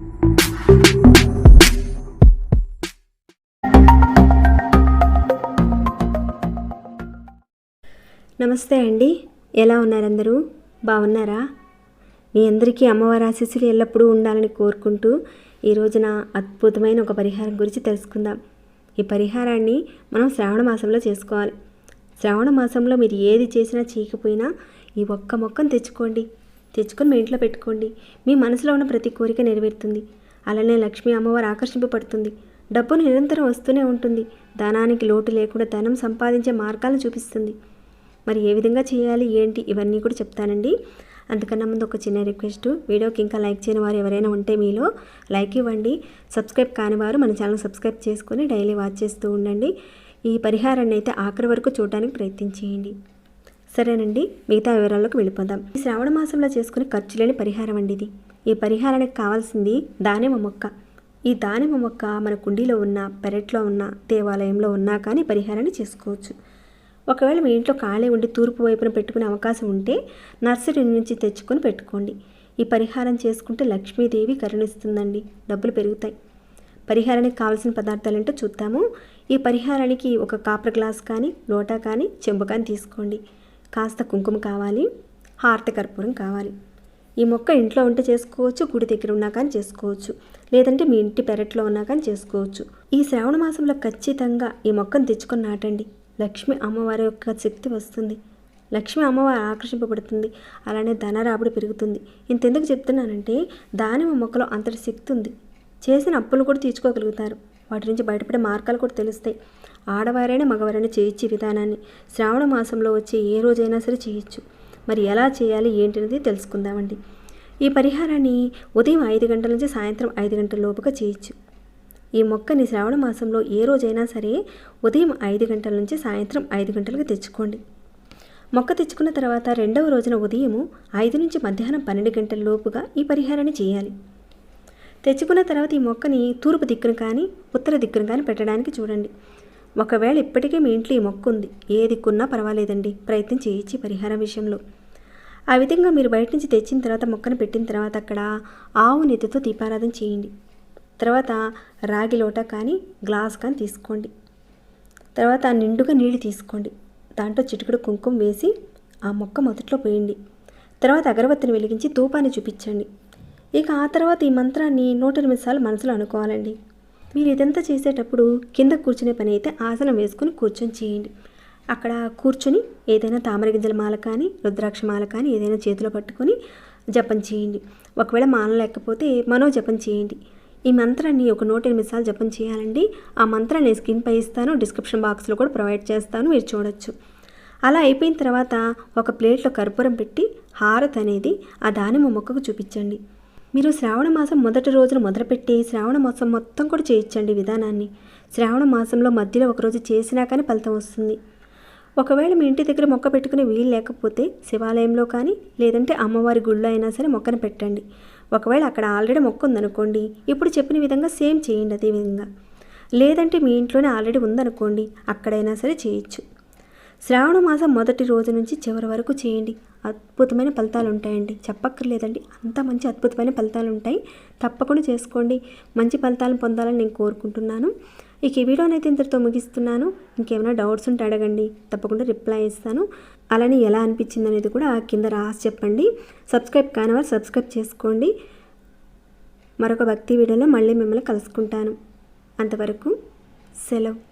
నమస్తే అండి. ఎలా ఉన్నారందరూ? బాగున్నారా? మీ అందరికీ అమ్మవారి ఆశీస్సులు ఎల్లప్పుడూ ఉండాలని కోరుకుంటూ ఈ రోజున అద్భుతమైన ఒక పరిహారం గురించి తెలుసుకుందాం. ఈ పరిహారాన్ని మనం శ్రావణ మాసంలో చేసుకోవాలి. శ్రావణ మాసంలో మీరు ఏది చేసినా చేయకపోయినా ఈ ఒక్క మొక్కను తెచ్చుకోండి. తెచ్చుకొని మీ ఇంట్లో పెట్టుకోండి. మీ మనసులో ఉన్న ప్రతి కోరిక నెరవేరుతుంది. అలానే లక్ష్మీ అమ్మవారు ఆకర్షింపబడుతుంది. డబ్బు నిరంతరం వస్తూనే ఉంటుంది. ధనానికి లోటు లేకుండా ధనం సంపాదించే మార్గాలను చూపిస్తుంది. మరి ఏ విధంగా చేయాలి ఏంటి ఇవన్నీ కూడా చెప్తానండి. అందుకన్నా ముందు ఒక చిన్న రిక్వెస్ట్. వీడియోకి ఇంకా లైక్ చేయని వారు ఎవరైనా ఉంటే మీలో లైక్ ఇవ్వండి. సబ్స్క్రైబ్ కాని వారు మన ఛానల్ సబ్స్క్రైబ్ చేసుకొని డైలీ వాచ్ చేస్తూ ఉండండి. ఈ పరిహారాన్ని అయితే ఆఖరి వరకు చూడడానికి ప్రయత్నించేయండి. సరేనండి మిగతా వివరాల్లోకి వెళ్ళిపోదాం. ఈ శ్రావణ మాసంలో చేసుకునే ఖర్చు లేని పరిహారం అండి ఇది. ఈ పరిహారానికి కావాల్సింది దానిమ్మ మొక్క. ఈ దానిమ్మ మొక్క మన కుండీలో ఉన్న పెరట్లో ఉన్న దేవాలయంలో ఉన్నా కానీ పరిహారాన్ని చేసుకోవచ్చు. ఒకవేళ మీ ఇంట్లో ఖాళీ ఉండి తూర్పు వైపున పెట్టుకునే అవకాశం ఉంటే నర్సరీ నుంచి తెచ్చుకొని పెట్టుకోండి. ఈ పరిహారం చేసుకుంటే లక్ష్మీదేవి కరుణిస్తుందండి. డబ్బులు పెరుగుతాయి. పరిహారానికి కావాల్సిన పదార్థాలు ఏంటో చూద్దాము. ఈ పరిహారానికి ఒక కాపర్ గ్లాస్ కానీ లోటా కానీ చెంబు కానీ తీసుకోండి. కాస్త కుంకుమ కావాలి హారతి కర్పూరం కావాలి. ఈ మొక్క ఇంట్లో ఉంటే చేసుకోవచ్చు గుడి దగ్గర ఉన్నా కానీ చేసుకోవచ్చు. లేదంటే మీ ఇంటి పెరట్లో ఉన్నా కానీ చేసుకోవచ్చు. ఈ శ్రావణ మాసంలో ఖచ్చితంగా ఈ మొక్కను తెచ్చుకొని నాటండి. లక్ష్మి అమ్మవారి యొక్క శక్తి వస్తుంది. లక్ష్మి అమ్మవారు ఆకర్షింపబడుతుంది. అలానే ధనరాబడి పెరుగుతుంది. ఇంతెందుకు చెప్తున్నానంటే దానిమ్మ మొక్కలో అంతటి శక్తి ఉంది. చేసిన అప్పులు కూడా తీర్చుకోగలుగుతారు. వాటి నుంచి బయటపడే మార్గాలు కూడా తెలుస్తాయి. ఆడవారైనా మగవారైనా చేయొచ్చు ఈ విధానాన్ని. శ్రావణ మాసంలో వచ్చే ఏ రోజైనా సరే చేయొచ్చు. మరి ఎలా చేయాలి ఏంటనేది తెలుసుకుందామండి. ఈ పరిహారాన్ని ఉదయం ఐదు గంటల నుంచి సాయంత్రం ఐదు గంటల లోపుగా చేయొచ్చు. ఈ మొక్కని శ్రావణ మాసంలో ఏ రోజైనా సరే ఉదయం ఐదు గంటల నుంచి సాయంత్రం ఐదు గంటలకు తెచ్చుకోండి. మొక్క తెచ్చుకున్న తర్వాత రెండవ రోజున ఉదయము ఐదు నుంచి మధ్యాహ్నం పన్నెండు గంటల లోపుగా ఈ పరిహారాన్ని చేయాలి. తెచ్చుకున్న తర్వాత ఈ మొక్కని తూర్పు దిక్కును కానీ ఉత్తర దిక్కును కానీ పెట్టడానికి చూడండి. ఒకవేళ ఇప్పటికే మీ ఇంట్లో ఈ మొక్క ఉంది ఏ దిక్కున్నా పర్వాలేదండి. ప్రయత్నం చేయించి పరిహారం విషయంలో. ఆ విధంగా మీరు బయట నుంచి తెచ్చిన తర్వాత మొక్కను పెట్టిన తర్వాత అక్కడ ఆవు నెత్తితో దీపారాధన చేయండి. తర్వాత రాగి లోట కానీ గ్లాస్ కానీ తీసుకోండి. తర్వాత నిండుగా నీళ్ళు తీసుకోండి. దాంట్లో చిటికడు కుంకుమ వేసి ఆ మొక్క మొదట్లో పోయండి. తర్వాత అగరబత్తిని వెలిగించి ధూపాన్ని చూపించండి. ఇక ఆ తర్వాత ఈ మంత్రాన్ని నూట ఎనిమిది సార్లు మనసులో అనుకోవాలండి. మీరు ఇదంతా చేసేటప్పుడు కింద కూర్చునే పని అయితే ఆసనం వేసుకుని కూర్చొని చేయండి. అక్కడ కూర్చొని ఏదైనా తామర గింజల మాల కానీ రుద్రాక్ష మాల కానీ ఏదైనా చేతిలో పట్టుకొని జపం చేయండి. ఒకవేళ మాల లేకపోతే మనో జపం చేయండి. ఈ మంత్రాన్ని ఒక నూట ఎనిమిది సార్లు జపం చేయాలండి. ఆ మంత్రాన్ని నేను స్క్రీన్ పై ఇస్తాను డిస్క్రిప్షన్ బాక్స్లో కూడా ప్రొవైడ్ చేస్తాను మీరు చూడొచ్చు. అలా అయిపోయిన తర్వాత ఒక ప్లేట్లో కర్పూరం పెట్టి హారత్ అనేది ఆ దానిమ్మ మొక్కకు చూపించండి. మీరు శ్రావణ మాసం మొదటి రోజున మొదలుపెట్టి శ్రావణ మాసం మొత్తం కూడా చేయించండి విధానాన్ని. శ్రావణ మాసంలో మధ్యలో ఒకరోజు చేసినా కానీ ఫలితం వస్తుంది. ఒకవేళ మీ ఇంటి దగ్గర మొక్క పెట్టుకునే వీలు లేకపోతే శివాలయంలో కానీ లేదంటే అమ్మవారి గుళ్ళో అయినా సరే మొక్కను పెట్టండి. ఒకవేళ అక్కడ ఆల్రెడీ మొక్క ఉందనుకోండి ఇప్పుడు చెప్పిన విధంగా సేమ్ చేయండి అదే విధంగా. లేదంటే మీ ఇంట్లోనే ఆల్రెడీ ఉందనుకోండి అక్కడైనా సరే చేయొచ్చు. శ్రావణ మాసం మొదటి రోజు నుంచి చివరి వరకు చేయండి. అద్భుతమైన ఫలితాలు ఉంటాయండి. చెప్పక్కర్లేదండి. అంత మంచి అద్భుతమైన ఫలితాలు ఉంటాయి. తప్పకుండా చేసుకోండి. మంచి ఫలితాలను పొందాలని నేను కోరుకుంటున్నాను. ఇక ఈ వీడియోని అయితే ఇంతటితో ముగిస్తున్నాను. ఇంకేమైనా డౌట్స్ ఉంటే అడగండి. తప్పకుండా రిప్లై ఇస్తాను. అలానే ఎలా అనిపించింది అనేది కూడా కింద రాసి చెప్పండి. సబ్స్క్రైబ్ కాని వారు సబ్స్క్రైబ్ చేసుకోండి. మరొక భక్తి వీడియోలో మళ్ళీ మిమ్మల్ని కలుసుకుంటాను. అంతవరకు సెలవు.